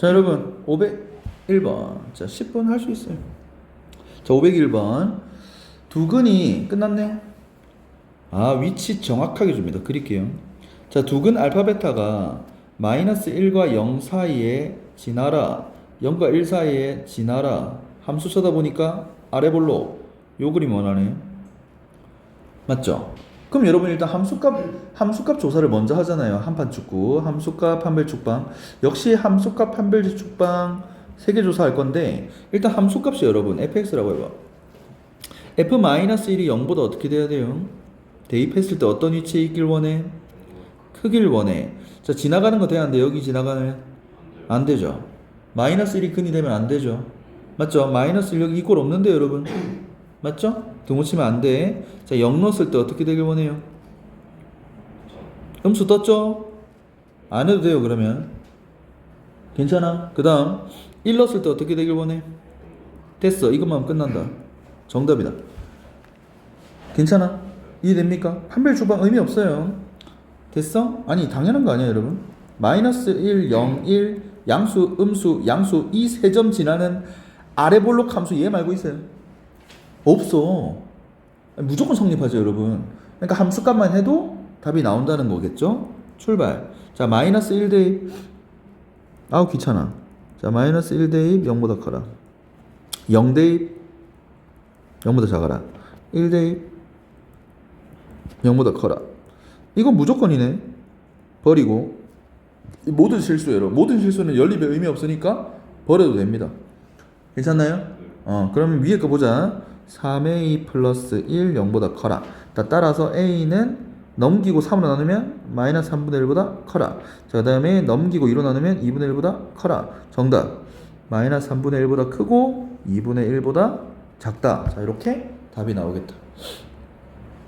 자, 여러분, 501번. 자, 10번 할 수 있어요. 자, 501번. 두근이 끝났네요. 아, 위치 정확하게 줍니다. 그릴게요. 자, 두근 알파 베타가 마이너스 1과 0 사이에 지나라. 0과 1 사이에 지나라. 함수 쳐다보니까 아래 볼로 요 그림 원하네요. 맞죠? 그럼 여러분 일단 함수값 함수값 조사를 먼저 하잖아요. 한판 축구, 함수값 판별 축방. 역시 함수값 판별 축방 세 개 조사할 건데 일단 함수값이 여러분 fx라고 해봐. f-1이 0보다 어떻게 돼야 돼요? 대입했을 때 어떤 위치에 있길 원해? 크길 원해. 자, 지나가는 거 돼야 하는데 여기 지나가면 안 되죠. 마이너스 1이 근이 되면 안 되죠. 맞죠? 마이너스 1 여기 이꼴 없는데 여러분. 맞죠? 등호 치면 안 돼. 자, 0 넣었을 때 어떻게 되길 원해요? 음수 떴죠? 안 해도 돼요, 그러면. 괜찮아? 그 다음, 1 넣었을 때 어떻게 되길 원해? 됐어. 이것만 끝난다. 정답이다. 괜찮아? 이해됩니까? 판별 주방 의미 없어요. 됐어? 아니, 당연한 거 아니야, 여러분? 마이너스 1, 0, 1, 양수, 음수, 양수, 이 세 점 지나는 아래 볼록 함수 이해 말고 있어요. 없어. 무조건 성립하죠, 여러분. 그러니까 함수값만 해도 답이 나온다는 거겠죠? 출발. 자, 마이너스 1 대입. 아우, 귀찮아. 자, 마이너스 1 대입 0보다 커라. 0 대입 0보다 작아라. 1 대입 0보다 커라. 이건 무조건이네. 버리고. 이 모든 실수예요, 여러분. 모든 실수는 연립에 의미 없으니까 버려도 됩니다. 괜찮나요? 어, 그러면 위에 거 보자. 3a 플러스 1 0보다 커라. 다 따라서 a는 넘기고 3으로 나누면 마이너스 3분의 1보다 커라. 자, 그 다음에 넘기고 2로 나누면 2분의 1보다 커라. 정답. 마이너스 3분의 1보다 크고 2분의 1보다 작다. 자, 이렇게 답이 나오겠다.